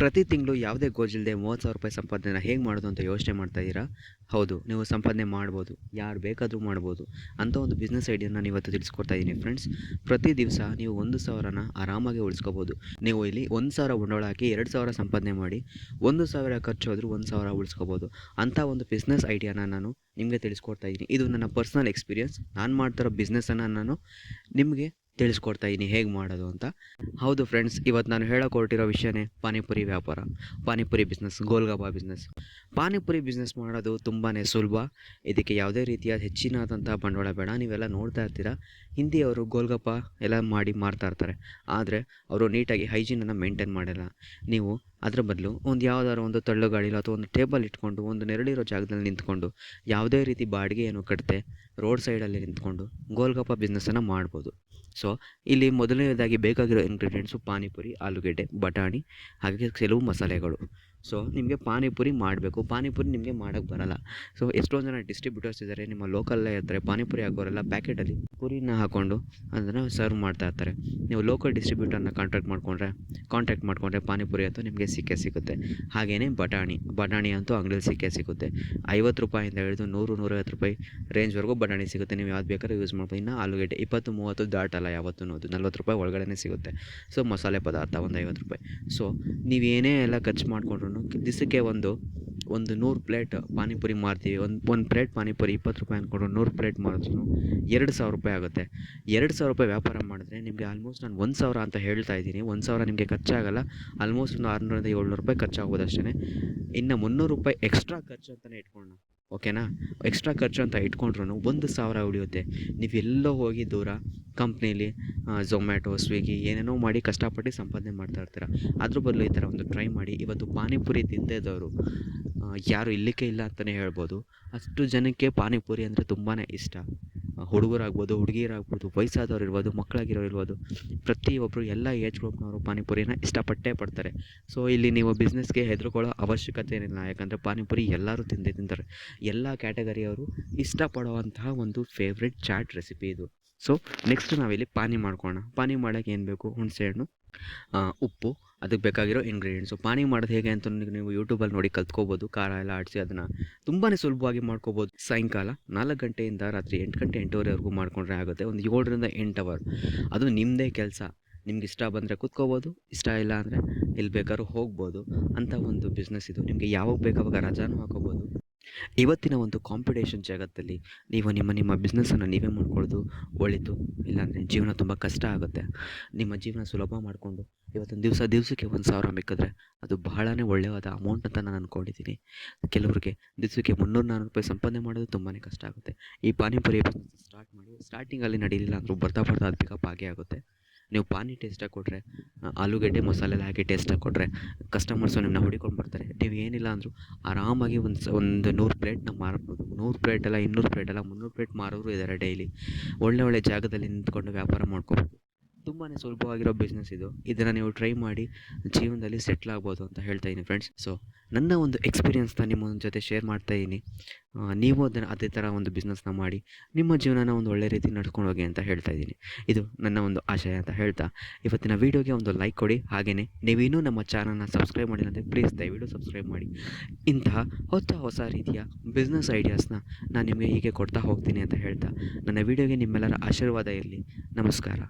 ಪ್ರತಿ ತಿಂಗಳು ಯಾವುದೇ ಗೋಜಿಲ್ಲದೆ ಮೂವತ್ತು ಸಾವಿರ ರೂಪಾಯಿ ಸಂಪಾದನೆನ ಹೇಗೆ ಮಾಡೋದು ಅಂತ ಯೋಚನೆ ಮಾಡ್ತಾ ಇದ್ದೀರಾ? ಹೌದು, ನೀವು ಸಂಪಾದನೆ ಮಾಡ್ಬೋದು, ಯಾರು ಬೇಕಾದರೂ ಮಾಡ್ಬೋದು. ಅಂಥ ಒಂದು ಬಿಸ್ನೆಸ್ ಐಡಿಯಾನ ಇವತ್ತು ತಿಳಿಸ್ಕೊಡ್ತಾ ಇದ್ದೀನಿ ಫ್ರೆಂಡ್ಸ್ ಪ್ರತಿ ದಿವಸ ನೀವು ಒಂದು ಸಾವಿರನ ಆರಾಮಾಗಿ ಉಳಿಸ್ಕೋಬೋದು. ನೀವು ಇಲ್ಲಿ ಒಂದು ಸಾವಿರ ಬಂಡವಾಳ ಹಾಕಿ ಎರಡು ಸಾವಿರ ಸಂಪಾದನೆ ಮಾಡಿ, ಒಂದು ಸಾವಿರ ಖರ್ಚು ಹೋದರೂ ಒಂದು ಸಾವಿರ ಉಳಿಸ್ಕೋಬೋದು. ಅಂಥ ಒಂದು ಬಿಸ್ನೆಸ್ ಐಡಿಯಾನ ನಾನು ನಿಮಗೆ ತಿಳಿಸ್ಕೊಡ್ತಾ ಇದ್ದೀನಿ ಇದು ನನ್ನ ಪರ್ಸ್ನಲ್ ಎಕ್ಸ್ಪೀರಿಯನ್ಸ್ ನಾನು ಮಾಡ್ತಿರೋ ಬಿಸ್ನೆಸ್ಸನ್ನು ನಾನು ನಿಮಗೆ ತಿಳಿಸ್ಕೊಡ್ತಾ ಇದ್ದೀನಿ ಹೇಗೆ ಮಾಡೋದು ಅಂತ. ಹೌದು ಫ್ರೆಂಡ್ಸ್ ಇವತ್ತು ನಾನು ಹೇಳೋಕೆ ಹೊರಟಿರೋ ವಿಷಯನೇ ಪಾನಿಪುರಿ ವ್ಯಾಪಾರ, panipuri business golgappa business panipuri business ಮಾಡೋದು ತುಂಬಾ ಸುಲಭ. ಇದಕ್ಕೆ ಯಾವುದೇ ರೀತಿಯ ಹೆಚ್ಚಿನಾದಂಥ ಬಂಡವಾಳ ಬೇಡ, ನೀವೆಲ್ಲ ನೋಡ್ತಾ ಇರ್ತೀರ. ಹಿಂದಿಯವರು ಗೋಲ್ಗಪ್ಪ ಎಲ್ಲ ಮಾಡಿ ಮಾರ್ತಾ ಇರ್ತಾರೆ. ಆದರೆ ಅವರು ನೀಟಾಗಿ ಹೈಜೀನನ್ನು ಮೇಂಟೈನ್ ಮಾಡಿಲ್ಲ. ನೀವು ಅದರ ಬದಲು ಒಂದು ಯಾವುದಾದ್ರು ಒಂದು ತಳ್ಳು ಗಾಡಿలో ಅಥವಾ ಒಂದು ಟೇಬಲ್ ಇಟ್ಕೊಂಡು ಒಂದು ನೆರಳಿರೋ ಜಾಗದಲ್ಲಿ ನಿಂತ್ಕೊಂಡು ಯಾವುದೇ ರೀತಿ ಬಾಡಿಗೆ ಏನು ಕಟ್ಟದೆ ರೋಡ್ ಸೈಡಲ್ಲಿ ನಿಂತ್ಕೊಂಡು ಗೋಲ್ಗಪ್ಪ ಬಿಸ್ನೆಸ್ಸನ್ನು ಮಾಡ್ಬೋದು. ಸೊ ಇಲ್ಲಿ ಮೊದಲನೇದಾಗಿ ಬೇಕಾಗಿರೋ ಇಂಗ್ರೀಡಿಯೆಂಟ್ಸು ಪಾನಿಪುರಿ ಆಲೂಗೆಡ್ಡೆ ಬಟಾಣಿ ಹಾಗೆ ಕೆಲವು ಮಸಾಲೆಗಳು. ಸೊ ನಿಮಗೆ ಪಾನಿಪುರಿ ಮಾಡಬೇಕು. ಪಾನಿಪುರಿ ನಿಮಗೆ ಮಾಡೋಕ್ಕೆ ಬರಲ್ಲ. ಸೊ ಎಷ್ಟೊಂದು ಜನ ಡಿಸ್ಟ್ರಿಬ್ಯೂಟರ್ಸ್ ಇದ್ದಾರೆ ನಿಮ್ಮ ಲೋಕಲ್ಲೇ ಇರ್ತಾರೆ, ಪಾನಿಪುರಿ ಹಾಕೋರೆಲ್ಲ ಪ್ಯಾಕೆಟಲ್ಲಿ ಪುರಿನ ಹಾಕ್ಕೊಂಡು ಅದನ್ನು ಸರ್ವ್ ಮಾಡ್ತಾ ಇರ್ತಾರೆ. ನೀವು ಲೋಕಲ್ ಡಿಸ್ಟ್ರಿಬ್ಯೂಟರ್ನ ಕಾಂಟ್ಯಾಕ್ಟ್ ಮಾಡಿಕೊಂಡ್ರೆ ಕಾಂಟ್ಯಾಕ್ಟ್ ಮಾಡಿಕೊಂಡ್ರೆ ಪಾನಿಪುರಿ ಅಂತೂ ನಿಮಗೆ ಸಿಕ್ಕೇ ಸಿಗುತ್ತೆ. ಹಾಗೆಯೇ ಬಟಾಣಿ. ಬಟಾಣಿ ಅಂತೂ ಅಂಗಡಿಯಲ್ಲಿ ಸಿಕ್ಕೇ ಸಿಗುತ್ತೆ. ಐವತ್ತು ರೂಪಾಯಿಂದ ಹಿಡಿದು ನೂರು, ನೂರೈವತ್ತು ರೂಪಾಯಿ ರೇಂಜ್ವರೆಗೂ ಬಟಾಣಿ ಸಿಗುತ್ತೆ. ನೀವು ಯಾವ್ದು ಬೇಕಾದ್ರೂ ಯೂಸ್ ಮಾಡ್ಬೋದು. ಇನ್ನು ಆಲೂಗೆಡ್ಡೆ, ಇಪ್ಪತ್ತು, ಮೂವತ್ತು ದಾಟಲ್ಲ, ಯಾವತ್ತೂ ಅದು ನಲ್ವತ್ತು ರೂಪಾಯಿ ಒಳಗಡೆ ಸಿಗುತ್ತೆ. ಸೊ ಮಸಾಲೆ ಪದಾರ್ಥ ಒಂದು ಐವತ್ತು ರೂಪಾಯಿ. ಸೊ ನೀವೇನೇ ಎಲ್ಲ ಖರ್ಚು ಮಾಡಿಕೊಂಡ್ರು ದಿವಸಕ್ಕೆ ಒಂದು ಒಂದು ನೂರು ಪ್ಲೇಟ್ ಪಾನಿಪುರಿ ಮಾರ್ತೀವಿ. ಒಂದು ಒಂದು ಪ್ಲೇಟ್ ಪಾನಿಪುರಿ ಇಪ್ಪತ್ತು ರೂಪಾಯಿ ಅಂದ್ಕೊಂಡು ನೂರು ಪ್ಲೇಟ್ ಮಾರಿದ್ರು ಎರಡು ಸಾವಿರ ರೂಪಾಯಿ ಆಗುತ್ತೆ. ಎರಡು ಸಾವಿರ ರೂಪಾಯಿ ವ್ಯಾಪಾರ ಮಾಡಿದ್ರೆ ನಿಮಗೆ ಆಲ್ಮೋಸ್ಟ್ ನಾನು ಒಂದು ಸಾವಿರ ಅಂತ ಹೇಳ್ತಾ ಇದ್ದೀನಿ. ಒಂದು ಸಾವಿರ ನಿಮಗೆ ಖರ್ಚಾಗಲ್ಲ. ಆಲ್ಮೋಸ್ಟ್ ಒಂದು ಆರುನೂರಿಂದ ಏಳ್ನೂರು ರೂಪಾಯಿ ಖರ್ಚಾಗ್ಬೋದು ಅಷ್ಟೇ ಇನ್ನು ಮುನ್ನೂರು ರೂಪಾಯಿ ಎಕ್ಸ್ಟ್ರಾ ಖರ್ಚು ಅಂತಲೇ ಇಟ್ಕೊಳ್ಳೋಣ. ಓಕೆನಾ? ಎಕ್ಸ್ಟ್ರಾ ಖರ್ಚು ಅಂತ ಇಟ್ಕೊಂಡ್ರು ಒಂದು ಸಾವಿರ ಉಳಿಯುತ್ತೆ. ನೀವು ಎಲ್ಲೋ ಹೋಗಿ ದೂರ ಕಂಪ್ನೀಲಿ ಝೊಮ್ಯಾಟೊ ಸ್ವಿಗ್ಗಿ ಏನೇನೋ ಮಾಡಿ ಕಷ್ಟಪಟ್ಟು ಸಂಪಾದನೆ ಮಾಡ್ತಾ ಇರ್ತೀರ. ಅದ್ರ ಬದಲು ಈ ಥರ ಒಂದು ಟ್ರೈ ಮಾಡಿ. ಇವತ್ತು ಪಾನಿಪುರಿ ತಿಂದೇ ಇದ್ದವರು ಯಾರು ಇಲ್ಲಿಕ್ಕೆ ಇಲ್ಲ ಅಂತಲೇ ಹೇಳ್ಬೋದು. ಅಷ್ಟು ಜನಕ್ಕೆ ಪಾನಿಪುರಿ ಅಂದರೆ ತುಂಬಾ ಇಷ್ಟ. ಹುಡುಗರಾಗ್ಬೋದು, ಹುಡುಗಿಯರಾಗ್ಬೋದು, ವಯಸ್ಸಾದವ್ರು ಇರ್ಬೋದು, ಮಕ್ಕಳಾಗಿರೋರು ಇರ್ಬೋದು ಪ್ರತಿಯೊಬ್ಬರು ಎಲ್ಲ ಏಜ್ ಗ್ರೂಪ್ನವರು ಪಾನಿಪುರಿನ ಇಷ್ಟಪಟ್ಟೇ ಪಡ್ತಾರೆ. ಸೊ ಇಲ್ಲಿ ನೀವು ಬಿಸ್ನೆಸ್ಗೆ ಹೆದರ್ಕೊಳ್ಳೋ ಅವಶ್ಯಕತೆ ಏನಿಲ್ಲ. ಯಾಕಂದರೆ ಪಾನಿಪುರಿ ಎಲ್ಲರೂ ತಿಂದೇ ತಿಂತಾರೆ. ಎಲ್ಲ ಕ್ಯಾಟಗರಿಯವರು ಇಷ್ಟಪಡುವಂತಹ ಒಂದು ಫೇವ್ರೆಟ್ ಚಾಟ್ ರೆಸಿಪಿ ಇದು. ಸೊ ನೆಕ್ಸ್ಟ್ ನಾವಿಲ್ಲಿ ಪಾನಿ ಮಾಡ್ಕೊಳ್ಳೋಣ. ಪಾನಿ ಮಾಡೋಕ್ಕೆ ಏನು ಬೇಕು? ಹುಣಸೆಹಣ್ಣು ಉಪ್ಪು ಅದಕ್ಕೆ ಬೇಕಾಗಿರೋ ಇಂಗ್ರೀಡಿಯೆಂಟ್ಸು ಪಾನಿ ಮಾಡೋದು ಹೇಗೆ ಅಂತ ನೀವು ಯೂಟ್ಯೂಬಲ್ಲಿ ನೋಡಿ ಕಲ್ತ್ಕೋಬೋದು. ಖಾರ ಎಲ್ಲ ಆಡಿಸಿ ಅದನ್ನು ತುಂಬಾ ಸುಲಭವಾಗಿ ಮಾಡ್ಕೋಬೋದು. ಸಾಯಂಕಾಲ ನಾಲ್ಕು ಗಂಟೆಯಿಂದ ರಾತ್ರಿ ಎಂಟು ಗಂಟೆ, ಎಂಟುವರೆವರೆಗೂ ಮಾಡ್ಕೊಂಡ್ರೆ ಆಗುತ್ತೆ. ಒಂದು ಏಳರಿಂದ ಎಂಟು ಅವರ್ ಅದು ನಿಮ್ಮದೇ ಕೆಲಸ. ನಿಮ್ಗೆ ಇಷ್ಟ ಬಂದರೆ ಕೂತ್ಕೋಬೋದು, ಇಷ್ಟ ಇಲ್ಲ ಅಂದರೆ ಎಲ್ಲಿ ಬೇಕಾದ್ರೂ ಹೋಗ್ಬೋದು. ಅಂಥ ಒಂದು ಬಿಸ್ನೆಸ್ ಇದು. ನಿಮಗೆ ಯಾವಾಗ ಬೇಕಾವಾಗ ರಜಾನೂ ಹಾಕೋಬೋದು ಇವತ್ತಿನ ಒಂದು ಕಾಂಪಿಟೇಷನ್ ಜಗತ್ತಲ್ಲಿ ನೀವು ನಿಮ್ಮ ನಿಮ್ಮ ಬಿಸ್ನೆಸ್ಸನ್ನು ನೀವೇ ಮಾಡ್ಕೊಳ್ಳೋದು ಒಳಿತು ಇಲ್ಲಾಂದರೆ ಜೀವನ ತುಂಬ ಕಷ್ಟ ಆಗುತ್ತೆ. ನಿಮ್ಮ ಜೀವನ ಸುಲಭ ಮಾಡಿಕೊಂಡು ಇವತ್ತೊಂದು ದಿವಸ, ದಿವಸಕ್ಕೆ ಒಂದು ಸಾವಿರ ಮಿಕ್ಕಿದ್ರೆ ಅದು ಬಹಳನೇ ಒಳ್ಳೆಯವಾದ ಅಮೌಂಟ್ ಅಂತ ನಾನು ಅಂದ್ಕೊಂಡಿದ್ದೀನಿ ಕೆಲವರಿಗೆ ದಿವಸಕ್ಕೆ ಮುನ್ನೂರು ನಾನ್ನೂರು ರೂಪಾಯಿ ಸಂಪಾದನೆ ಮಾಡೋದು ತುಂಬಾ ಕಷ್ಟ ಆಗುತ್ತೆ. ಈ ಪಾನಿಪುರಿ ಸ್ಟಾರ್ಟ್ ಮಾಡಿ ಸ್ಟಾರ್ಟಿಂಗಲ್ಲಿ ನಡೀಲಿಲ್ಲ ಅಂದರೂ ಬರ್ತಾ ಬರ್ತಾ ಅದು ಪಿಕಪ್ ಆಗೇ ಆಗುತ್ತೆ. ನೀವು ಪಾನಿ ಟೇಸ್ಟಾಗಿ ಕೊಟ್ಟರೆ ಆಲೂಗಡ್ಡೆ ಮಸಾಲೆಲ್ಲ ಹಾಕಿ ಟೇಸ್ಟಾಗಿ ಕೊಟ್ಟರೆ ಕಸ್ಟಮರ್ಸು ನಿಮ್ಮನ್ನ ಹುಡಿಕೊಂಡು ಬರ್ತಾರೆ. ನೀವು ಏನಿಲ್ಲ ಅಂದರೂ ಆರಾಮಾಗಿ ಒಂದು ಒಂದು ನೂರು ಪ್ಲೇಟ್ನ ಮಾರ್ಬೋದು. ನೂರು ಪ್ಲೇಟೆಲ್ಲ ಇನ್ನೂರು ಪ್ಲೇಟೆಲ್ಲ ಮುನ್ನೂರು ಪ್ಲೇಟ್ ಮಾರೋರು ಇದ್ದಾರೆ ಡೈಲಿ. ಒಳ್ಳೆ ಒಳ್ಳೆ ಜಾಗದಲ್ಲಿ ನಿಂತ್ಕೊಂಡು ವ್ಯಾಪಾರ ಮಾಡ್ಕೋಬೋದು. ತುಂಬಾ ಸುಲಭವಾಗಿರೋ ಬಿಸ್ನೆಸ್ ಇದು. ಇದನ್ನು ನೀವು ಟ್ರೈ ಮಾಡಿ ಜೀವನದಲ್ಲಿ ಸೆಟ್ಲ್ ಆಗ್ಬೋದು ಅಂತ ಹೇಳ್ತಾ ಇದ್ದೀನಿ ಫ್ರೆಂಡ್ಸ್ ಸೊ ನನ್ನ ಒಂದು ಎಕ್ಸ್ಪೀರಿಯನ್ಸ್ನ ನಿಮ್ಮ ಜೊತೆ ಶೇರ್ ಮಾಡ್ತಾ ಇದ್ದೀನಿ. ನೀವು ಅದನ್ನು ಅದೇ ಥರ ಒಂದು ಬಿಸ್ನೆಸ್ನ ಮಾಡಿ, ನಿಮ್ಮ ಜೀವನನ ಒಂದು ಒಳ್ಳೆ ರೀತಿ ನಡ್ಕೊಂಡು ಹೋಗಿ ಅಂತ ಹೇಳ್ತಾ ಇದ್ದೀನಿ. ಇದು ನನ್ನ ಒಂದು ಆಶಯ ಅಂತ ಹೇಳ್ತಾ, ಇವತ್ತಿನ ವೀಡಿಯೋಗೆ ಒಂದು ಲೈಕ್ ಕೊಡಿ. ಹಾಗೆಯೇ ನೀವಿನ್ನೂ ನಮ್ಮ ಚಾನಲ್ನ ಸಬ್ಸ್ಕ್ರೈಬ್ ಮಾಡಿಲ್ಲ ಅಂದರೆ ಪ್ಲೀಸ್ ದಯವಿಟ್ಟು ಸಬ್ಸ್ಕ್ರೈಬ್ ಮಾಡಿ. ಇಂತಹ ಹೊಸ ಹೊಸ ರೀತಿಯ ಬಿಸ್ನೆಸ್ ಐಡಿಯಾಸ್ನ ನಾನು ನಿಮಗೆ ಹೀಗೆ ಕೊಡ್ತಾ ಹೋಗ್ತೀನಿ ಅಂತ ಹೇಳ್ತಾ, ನನ್ನ ವೀಡಿಯೋಗೆ ನಿಮ್ಮೆಲ್ಲರ ಆಶೀರ್ವಾದ ಇರಲಿ. ನಮಸ್ಕಾರ.